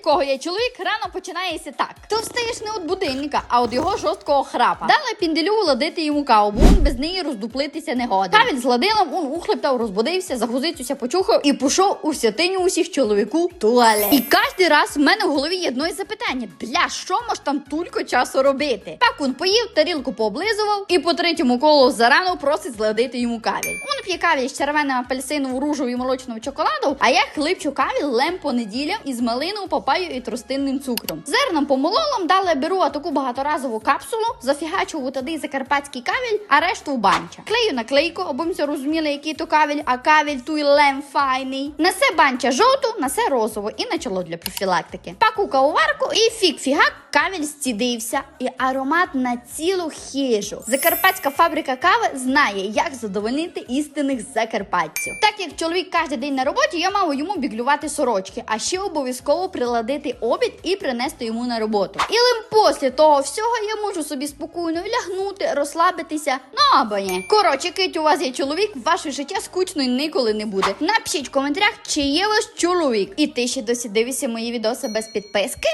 в кого є чоловік, рано починається так. То встаєш не від будильника, а від його жорсткого храпа. Дали пінделю ладити йому каву, бо він без неї роздуплитися не годен. Кавель з ладилом, он ухлептав, розбудився, загузицюся, почухав і пішов у святиню усіх чоловіку туалет. І кожен раз в мене в голові є одне запитання: для що мож там тільки часу робити? Так він поїв, тарілку пооблизував і по третьому колу зарано просить зладити йому кавель. П'є кавель з червоним апельсином, ружою і молочним чоколадом, а я хлипчу кавель лем по неділям із малином, папаю і тростинним цукром. Зерном помололом далі беру таку багаторазову капсулу, зафігачу туди закарпатський кавель, а решту в банча. Клею наклейку, аби ми розуміли, який то кавель, а кавель туй лем файний. Несе банча жовту, несе розову і начало для профілактики. Паку кавоварку і фік-фігак кавель зцідився і аромат на цілу хижу. Закарпатська фабрика кави знає, як задовольнити істинних закарпатців. Так як чоловік кожен день на роботі, я мав йому біглювати сорочки, а ще обов'язково приладити обід і принести йому на роботу. І лим після того всього я можу собі спокійно лягнути, розслабитися. Ну або ні. Коротше, кить у вас є чоловік, ваше життя скучно ніколи не буде. Напишіть в коментарях, чи є вас чоловік. І ти ще досі дивишся мої відоси без підписки.